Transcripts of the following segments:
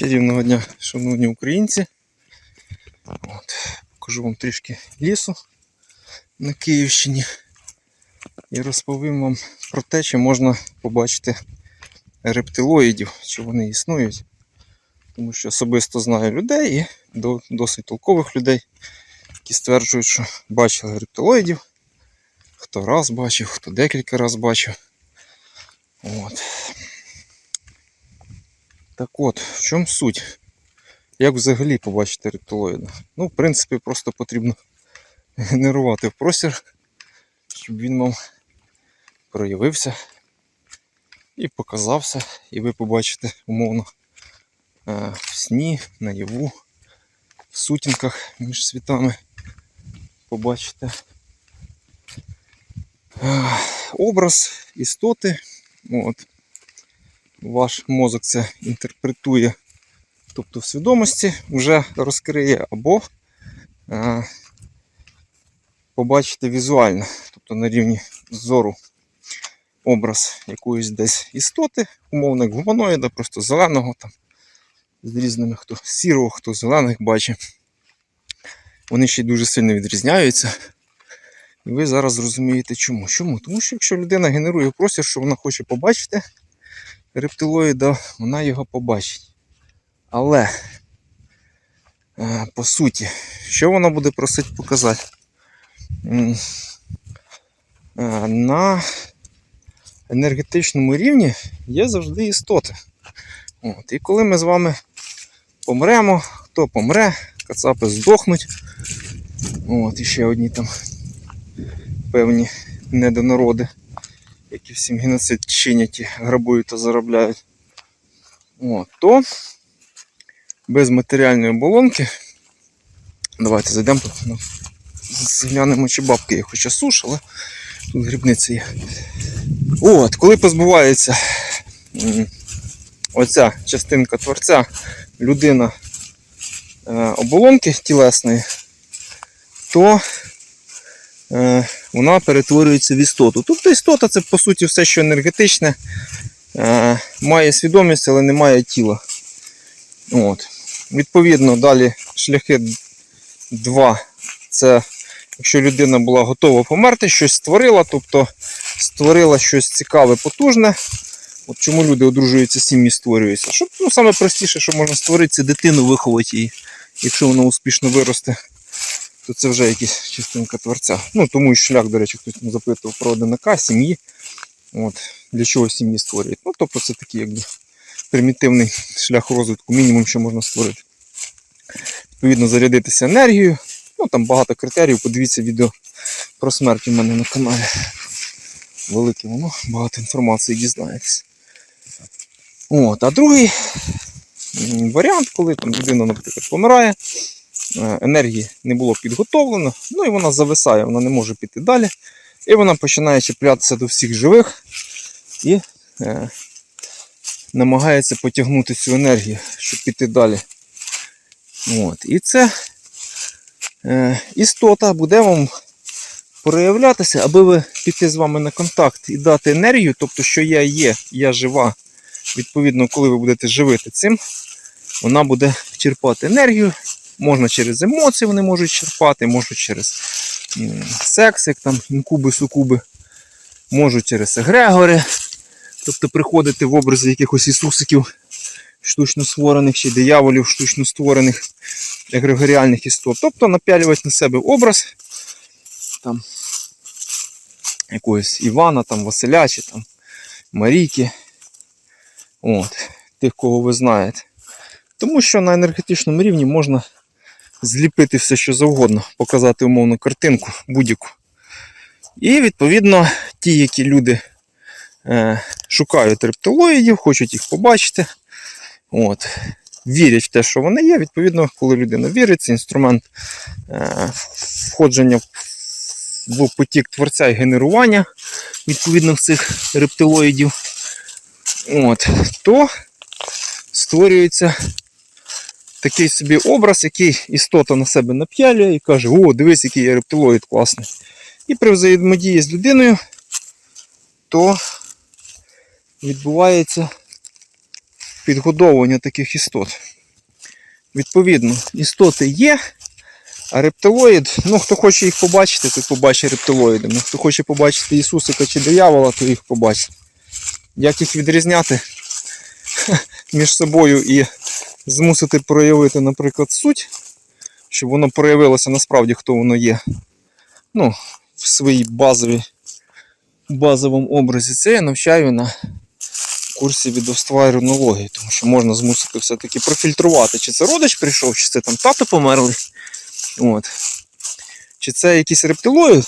Чарівного дня, шановні українці. От, покажу вам трішки лісу на Київщині і розповім вам про те, чи можна побачити рептилоїдів, чи вони існують. Тому що особисто знаю людей і досить толкових людей, які стверджують, що бачили рептилоїдів. Хто раз бачив, хто декілька разів бачив. От. Так от, в чому суть? Як взагалі побачити рептилоїда? Ну, в принципі, просто потрібно генерувати в простір, щоб він вам проявився і показався, і ви побачите умовно е, в сні, наяву, в сутінках між світами. Побачите е, образ істоти. От. Ваш мозок це інтерпретує, тобто в свідомості вже розкриє, або е, побачите візуально, тобто на рівні зору образ якоїсь десь істоти, умовно гуманоїда, просто зеленого там, з різними, хто сірого, хто зелених бачить. Вони ще й дуже сильно відрізняються. І ви зараз зрозумієте чому. Чому? Тому що якщо людина генерує простір, що вона хоче побачити, рептилоїда, вона його побачить. Але, е, по суті, що вона буде просити показати? Е, На енергетичному рівні є завжди істоти. От, і коли ми з вами помремо, хто помре, кацапи здохнуть. От, і ще одні там певні недонороди які всім геноцид чинять, грабують та заробляють. От, то без матеріальної оболонки. Давайте зайдемо. Ну, зглянемо, чи бабки є, хоча суш, але тут грибниця є. От, коли позбувається оця частинка творця, людина е, оболонки тілесної, то вона перетворюється в істоту. Тобто істота це по суті все, що енергетичне, е, має свідомість, але не має тіла. От. Відповідно, далі шляхи 2. Це якщо людина була готова померти, щось створила, тобто створила щось цікаве, потужне. От чому люди одружуються, сім'ї створюються? Щоб ну, саме простіше, що можна створити, це дитину виховати її. Якщо вона успішно виросте, то це вже якась частинка творця. Ну, тому і шлях, до речі, хтось запитував про одинака, сім'ї. От, для чого сім'ї створюють? Ну, тобто це такий якби примітивний шлях розвитку, мінімум, що можна створити. Відповідно, зарядитися енергією. Ну, там багато критеріїв, подивіться відео про смерть у мене на каналі. Велике воно, багато інформації дізнаєтесь. От, а другий варіант, коли там людина, наприклад, помирає, енергії не було підготовлено, ну і вона зависає, вона не може піти далі. І вона починає чіплятися до всіх живих і е, намагається потягнути цю енергію, щоб піти далі. От. І це е, істота буде вам проявлятися, аби ви піти з вами на контакт і дати енергію, тобто, що я є, я жива. Відповідно, коли ви будете живити цим, вона буде черпати енергію. Можна через емоції вони можуть черпати, можуть через секс, як там інкуби, сукуби, можуть через егрегори, тобто приходити в образи якихось ісусиків штучно створених чи дияволів штучно створених егрегоріальних істот. Тобто напялювати на себе образ там, якогось Івана, там, Василя чи там, Марійки. От, тих, кого ви знаєте. Тому що на енергетичному рівні можна зліпити все, що завгодно, показати умовну картинку будь-яку. І відповідно ті, які люди е, шукають рептилоїдів, хочуть їх побачити. От, вірять в те, що вони є. Відповідно, коли людина вірить, це інструмент е, входження в- потік творця і генерування відповідно цих рептилоїдів. От, то створюється такий собі образ, який істота на себе нап'ялює і каже, о, дивись, який я рептилоїд класний. І при взаємодії з людиною, то відбувається підгодовування таких істот. Відповідно, істоти є, а рептилоїд, ну хто хоче їх побачити, той побачить рептилоїдами. Хто хоче побачити Ісусика чи диявола, то їх побачить. Як їх відрізняти між собою і змусити проявити, наприклад, суть, щоб воно проявилося насправді, хто воно є. Ну, в своїй базовій базовому образі. Це я навчаю на курсі відовства і рунології, тому що можна змусити все-таки профільтрувати, чи це родич прийшов, чи це там тато померлий. От. Чи це якийсь рептилоїд,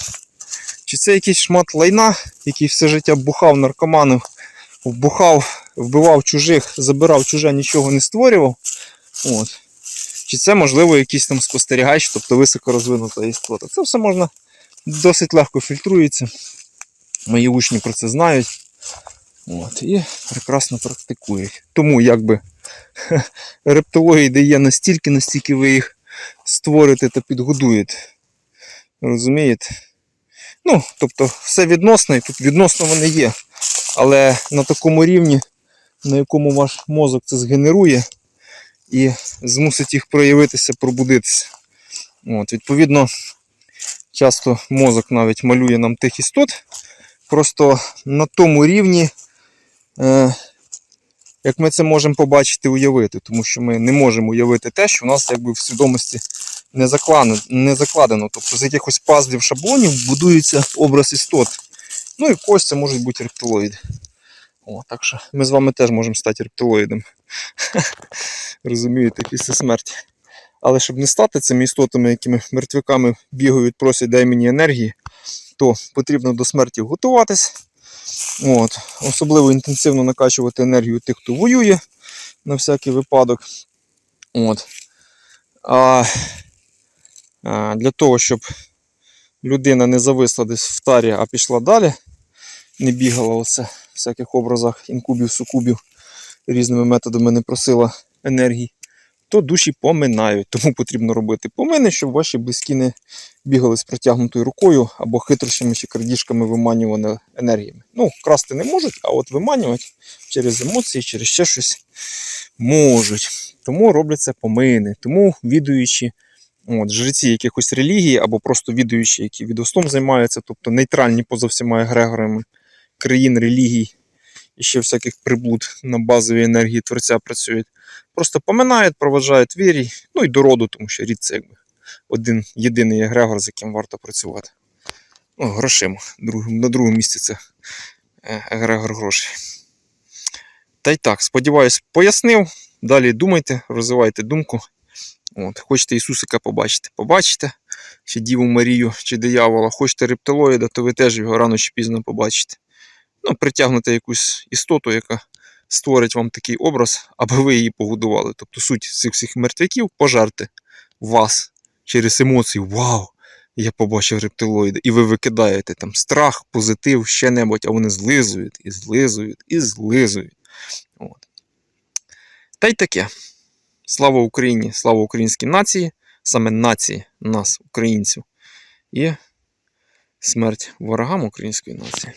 чи це якийсь шмат лайна, який все життя бухав наркоманів, вбухав, вбивав чужих, забирав чуже, нічого не створював. От. Чи це, можливо, якийсь там спостерігач, тобто високорозвинута істота. Це все можна досить легко фільтрується. Мої учні про це знають. От, і прекрасно практикують. Тому якби рептилоїди є настільки, настільки ви їх створите та підгодуєте. Розумієте? Ну, тобто, все відносно, і тут відносно вони є. Але на такому рівні, на якому ваш мозок це згенерує і змусить їх проявитися, пробудитися. От, відповідно, часто мозок навіть малює нам тих істот. Просто на тому рівні, е, як ми це можемо побачити, уявити, тому що ми не можемо уявити те, що у нас якби в свідомості не закладено, не закладено. Тобто з якихось пазлів шаблонів будується образ істот. Ну і в це можуть бути рептилоїди. О, так що ми з вами теж можемо стати рептилоїдом. Розумієте, після смерті. Але щоб не стати цими істотами, якими мертвяками бігають, просять дай мені енергії, то потрібно до смерті готуватись. От. Особливо інтенсивно накачувати енергію тих, хто воює на всякий випадок. От. А, а для того, щоб людина не зависла десь в тарі, а пішла далі, не бігала оце в всяких образах інкубів, сукубів, різними методами не просила енергії, то душі поминають. Тому потрібно робити помини, щоб ваші близькі не бігали з протягнутою рукою або хитрощами чи крадіжками виманювали енергіями. Ну, красти не можуть, а от виманювати через емоції, через ще щось можуть. Тому робляться помини. Тому відуючи от, жреці якихось релігій або просто відуючі, які відостом займаються, тобто нейтральні поза всіма егрегорами країн, релігій і ще всяких приблуд на базовій енергії творця працюють. Просто поминають, проважають вірі, ну і до роду, тому що рід це якби один єдиний егрегор, з яким варто працювати. Ну, грошима. На другому місці це е, егрегор грошей. Та й так, сподіваюсь, пояснив. Далі думайте, розвивайте думку. От, Хочете Ісусика побачити, побачите, чи Діву Марію, чи диявола, хочете рептилоїда, то ви теж його рано чи пізно побачите. Ну, притягнете якусь істоту, яка створить вам такий образ, аби ви її погодували. Тобто суть цих всіх мертвяків пожарти вас через емоції. Вау! Я побачив рептилоїда. І ви викидаєте там страх, позитив, ще небудь, а вони злизують, і злизують, і злизують. От. Та й таке. Слава Україні, слава українській нації, саме нації нас, українців, і смерть ворогам української нації.